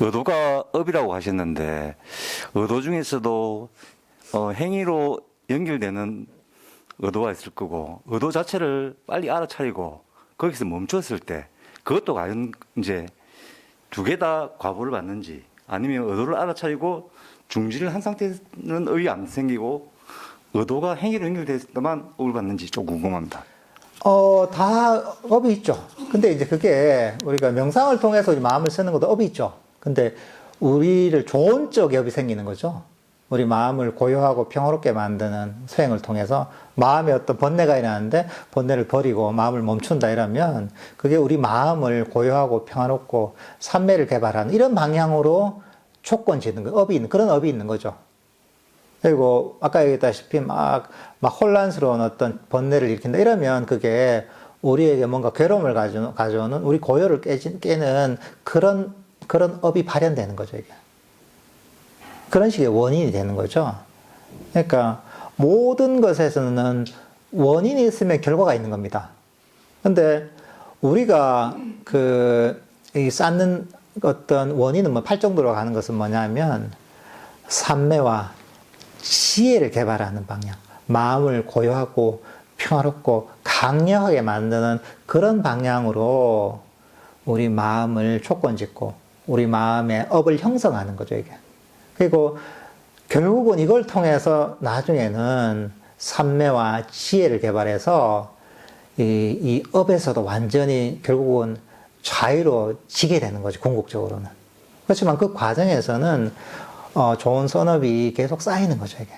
의도가 업이라고 하셨는데 의도 중에서도 어, 행위로 연결되는 의도가 있을 거고 의도 자체를 빨리 알아차리고 거기서 멈췄을 때 그것도 과연 이제 두 개 다 과보를 받는지 아니면 의도를 알아차리고 중지를 한 상태는 의이 안 생기고 의도가 행위로 연결돼서만 업을 받는지 좀 궁금합니다. 어, 다 업이 있죠. 근데 이제 그게 우리가 명상을 통해서 마음을 쓰는 것도 업이 있죠. 근데 우리를 좋은 쪽에 업이 생기는 거죠. 우리 마음을 고요하고 평화롭게 만드는 수행을 통해서 마음에 어떤 번뇌가 일어나는데 번뇌를 버리고 마음을 멈춘다 이러면 그게 우리 마음을 고요하고 평화롭고 산매를 개발하는 이런 방향으로 조건 짓는 거, 업이 있는, 그런 업이 있는 거죠. 그리고 아까 얘기했다시피 막, 막 혼란스러운 어떤 번뇌를 일으킨다 이러면 그게 우리에게 뭔가 괴로움을 가져, 가져오는 우리 고요를 깨진, 깨는 그런, 그런 업이 발현되는 거죠, 이게. 그런 식의 원인이 되는 거죠. 그러니까 모든 것에서는 원인이 있으면 결과가 있는 겁니다. 근데 우리가 그, 이 쌓는 어떤 원인은 뭐 팔정도로 가는 것은 뭐냐면 삼매와 지혜를 개발하는 방향, 마음을 고요하고 평화롭고 강력하게 만드는 그런 방향으로 우리 마음을 조건 짓고 우리 마음의 업을 형성하는 거죠, 이게. 그리고 결국은 이걸 통해서 나중에는 삼매와 지혜를 개발해서 이, 이 업에서도 완전히 결국은 자유로워지게 되는 거죠, 궁극적으로는. 그렇지만 그 과정에서는 어, 좋은 선업이 계속 쌓이는 거죠, 이게.